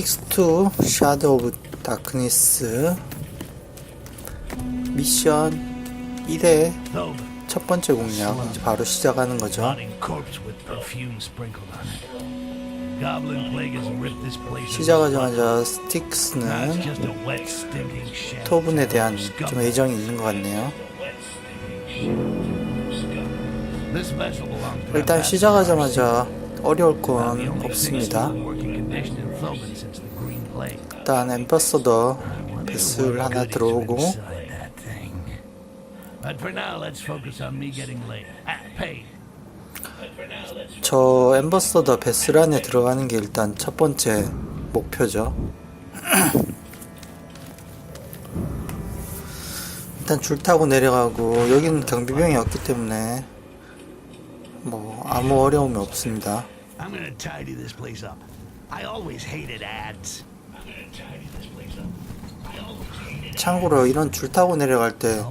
틱스 2 샤도 오브 다크니스 미션 1회 Though 첫 번째 공략 이제 바로 시작하는 거죠. 시작하자마자 스틱스는. 토분에 대한 좀 애정이 있는 것 같네요. 일단 시작하자마자 어려울 건 없습니다. 일단 앰버서더 베슬 하나 들어오고. Ah. 저 앰버서더 베슬 안에 들어가는 게 일단 첫 번째 목표죠. 일단 줄 타고 내려가고 여기는 경비병이 없기 때문에 뭐 아무 어려움이 없습니다. I'm gonna tidy this place up. I always hated ads. 참고로 이런 줄 타고 내려갈 때.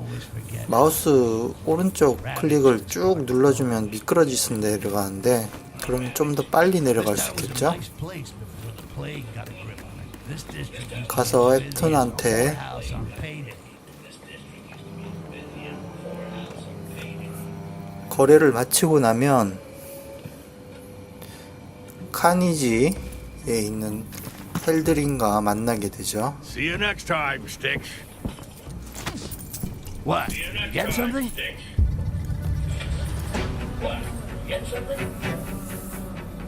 마우스 오른쪽 클릭을 쭉 눌러주면 미끄러지서 내려가는데 그러면 좀 더 빨리 내려갈 수 있겠죠? 가서 payday. 거래를 마치고 나면 카니지에 있는 헬드린과 만나게 되죠. See you next time, Sticks. What? Get something?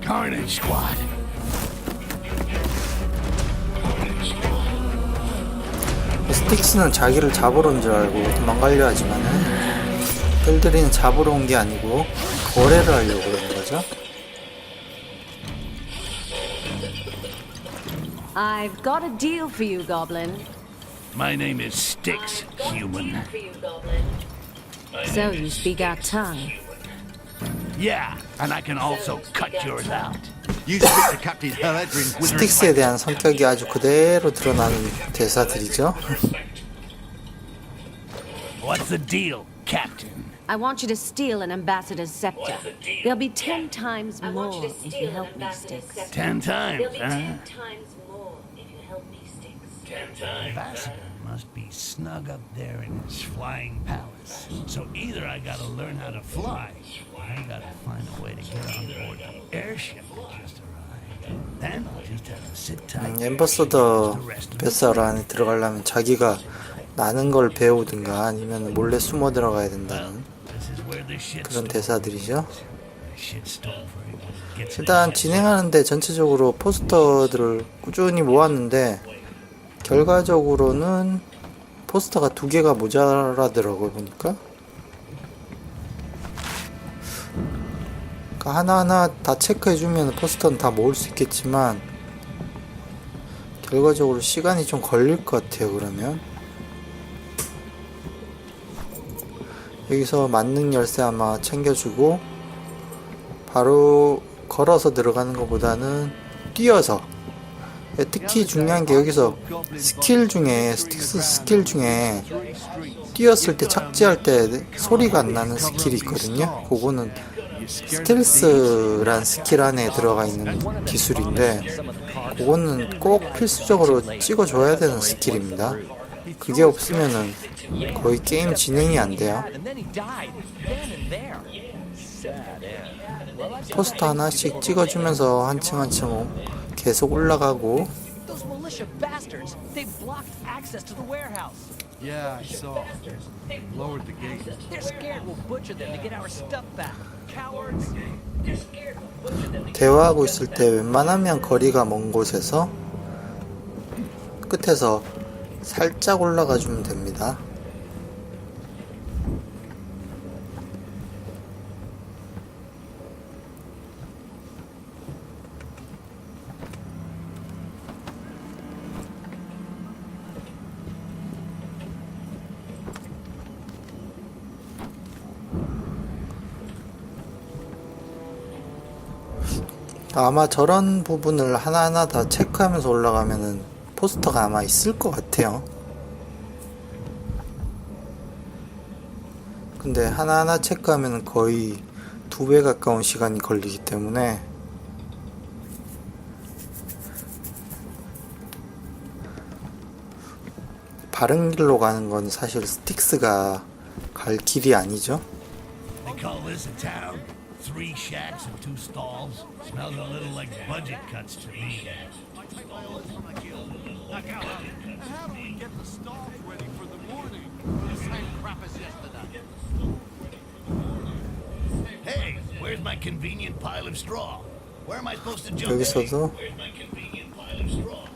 Carnage Squad. 스틱스는 자기를 잡으러 온 줄 알고 도망가려 하지만은 헬드린은 잡으러 온 게 아니고 거래를 하려고 그러는 거죠. I've got a deal for you, Goblin. My name is Styx, human. So you speak our tongue. Yeah, and I can also cut yours out. You speak to Captain Heledrin with 스틱스에 대한 성격이 아주 그대로 드러나는 대사들이죠. What's the deal, Captain? I want you to steal an ambassador's scepter. There'll be ten times more if you help me, Styx. Ten times, There'll be huh? Ambassador must be snug up there in his flying palace. So either I gotta learn how to fly, or I gotta find a way to get on board the airship that just arrived. Then I'll just have to sit tight. 음, 앰버서더 뱃살 안에 들어가려면 자기가 나는 걸 배우든가 아니면 몰래 숨어 들어가야 된다는 그런 대사들이죠. 일단 진행하는데 전체적으로 포스터들을 꾸준히 모았는데 결과적으로는 포스터가 두 개가 모자라더라고요 보니까. 그러니까 하나하나 다 체크해주면 포스터는 다 모을 수 있겠지만 결과적으로 시간이 좀 걸릴 것 같아요 그러면. 여기서 만능 열쇠 아마 챙겨주고 바로 걸어서 들어가는 것보다는 뛰어서 예, 특히 중요한 게 여기서 스킬 중에 스틱스 스킬 중에 뛰었을 때 착지할 때 소리가 안 나는 스킬이 있거든요. 그거는 스텔스란 스킬 안에 들어가 있는 기술인데 그거는 꼭 필수적으로 찍어줘야 되는 스킬입니다. 그게 없으면은 거의 게임 진행이 안 돼요. 포스터 하나씩 찍어주면서 한층 한층 계속 올라가고 those militia bastards. They blocked access to the warehouse. Yeah, I saw. Lowered the gate. They're scared we'll butcher them to get our stuff back. Cowards. 대화하고 있을 때 웬만하면 거리가 먼 곳에서 끝에서 살짝 올라가 주면 됩니다. 아마 저런 부분을 하나하나 다 체크하면서 올라가면은 포스터가 아마 있을 것 같아요. 근데 하나하나 체크하면 거의 두 배 가까운 시간이 걸리기 때문에 바른 길로 가는 건 사실 스틱스가 갈 길이 아니죠. They call this a town? Three shacks and two stalls? Smells a little like budget cuts to me. Hey, where's my convenient pile of straw? Where am I supposed to jump to? 여기서도 Where's my convenient pile of straw?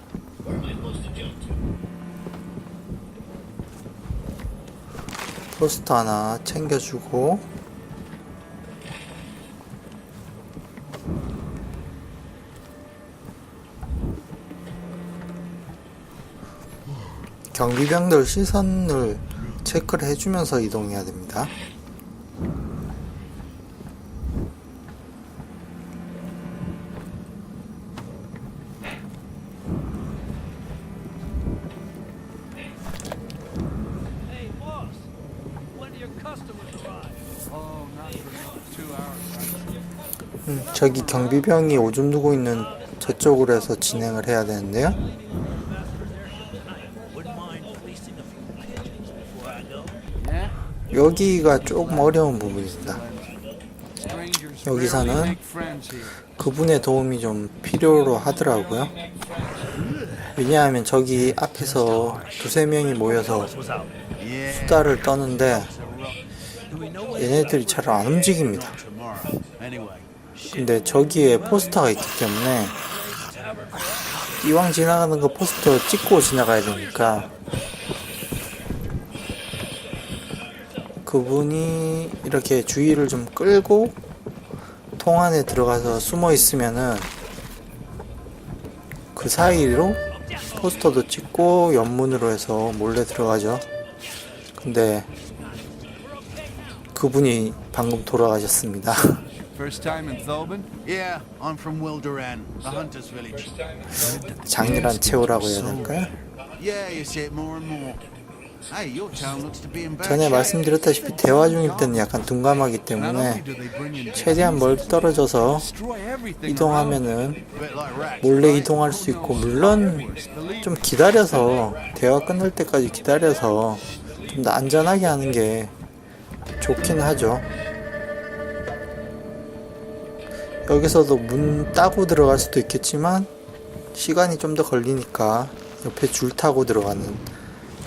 Where am I supposed to jump to? 포스터 하나 챙겨주고 경비병들 시선을 체크를 해주면서 이동해야 됩니다. 음, 저기 경비병이 오줌 누고 있는 저쪽으로 해서 진행을 해야 되는데요. 여기가 조금 어려운. Strangers 여기서는. 그분의 도움이 좀 필요로 하더라고요. 왜냐하면 저기 앞에서 두세 명이 모여서. 수다를 떠는데 얘네들이 잘 안 움직입니다. 근데 저기에 포스터가 있기 때문에 이왕 지나가는 거 포스터 찍고 지나가야 되니까 그분이 이렇게 주의를 좀 끌고 통 안에 들어가서 숨어 있으면은 그 사이로 포스터도 찍고 옆문으로 해서 몰래 들어가죠. 근데 그분이 방금 돌아가셨습니다. First time in Thobin? Yeah, I'm from Wildoran, the hunter's village. 장렬한 체오라고 해야 될까요? 전에. 말씀드렸다시피 대화 중일 때는 약간 둔감하기 때문에 최대한 멀 떨어져서 이동하면은 몰래? 이동할 수 있고 물론 좀 기다려서 대화 끝날 때까지 기다려서 좀 더 안전하게 하는 게 좋긴 하죠. 여기서도 문 따고 들어갈 수도 있겠지만 시간이 좀 더 걸리니까 옆에 줄 타고 들어가는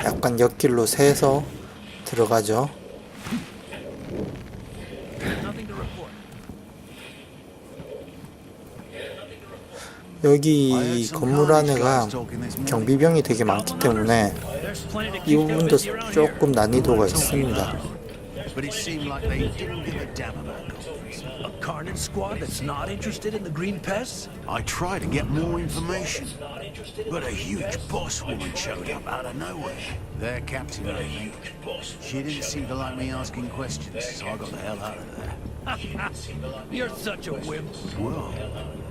약간 옆길로 새서 들어가죠. 여기 건물 안에가 경비병이 되게 많기 때문에 이 부분도. 조금 난이도가 있습니다. Carnage squad that's not interested in the green pests? I tried to get more information, but a huge boss woman showed up out of nowhere. Their captain, I think. She didn't seem to like me asking questions, so I got the hell out of there. You're such a wimp. Well,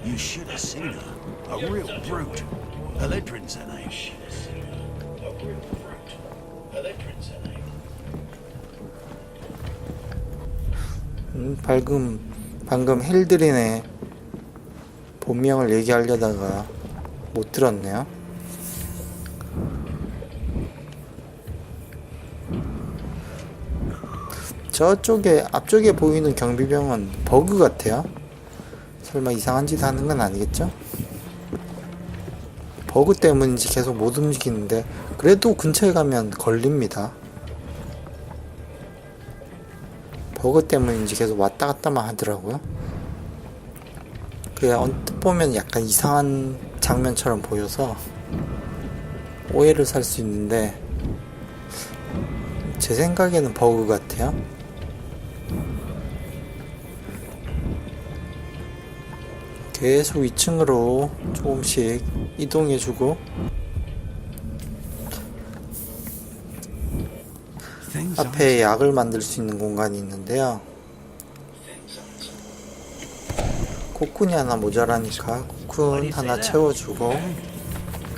you should have seen her. A real brute. Eledrin's her name. A. Eledrin's her name. 발금 방금 힐드린의 본명을 얘기하려다가 못 들었네요. 저쪽에 앞쪽에 보이는 경비병은 버그 같아요. 설마 이상한 짓 하는 건 아니겠죠? 버그 때문인지 계속 못 움직이는데 그래도 근처에 가면 걸립니다. 버그 때문인지 계속 왔다 갔다만 하더라고요. 그게 언뜻 보면 약간 이상한 장면처럼 보여서 오해를 살 수 있는데 제 생각에는 버그 같아요. 계속 2층으로 조금씩 이동해주고 앞에 약을 만들 수 있는 공간이 있는데요. 코쿤이 하나 모자라니까 코쿤 하나 채워주고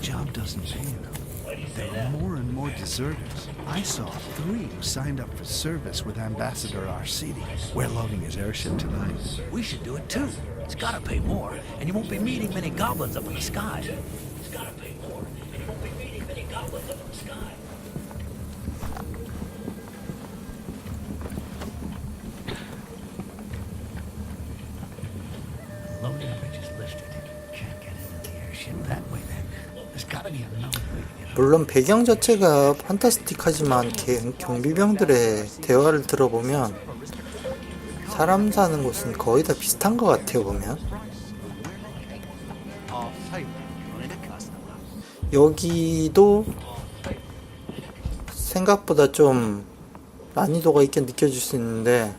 job doesn't pay enough. There are more and more deserters. I saw three who signed up for service with Ambassador Arcidi. We're loading his airship tonight. We should do it too. It's gotta pay more, and you won't be meeting many goblins up in the sky. It's gotta pay more, and you won't be meeting many goblins up in the sky. 물론 배경 자체가 판타스틱하지만 개- 경비병들의 대화를 들어보면 사람 사는 곳은 거의 다 비슷한 것 같아요 보면. 여기도 생각보다 좀 난이도가 있게 느껴질 수 있는데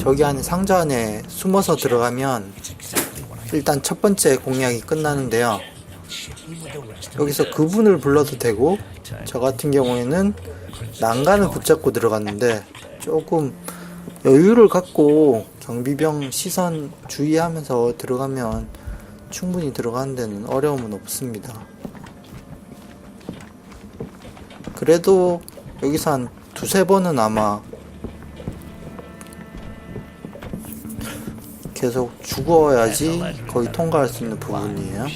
저기 안에 상자 안에 숨어서 들어가면 일단 첫 번째 공략이 끝나는데요 여기서 그분을 불러도 되고 저 같은 경우에는 난간을 붙잡고 들어갔는데 조금 여유를 갖고 경비병 시선 주의하면서 들어가면 충분히 들어가는 데는 어려움은 없습니다. 그래도 여기서 한 두세 번은 아마 계속 죽어야지 거의 통과할 수 있는 부분이에요.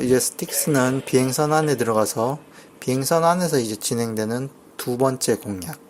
이제 스틱스는 비행선 안에 들어가서 비행선 안에서 이제 진행되는 두 번째 공략.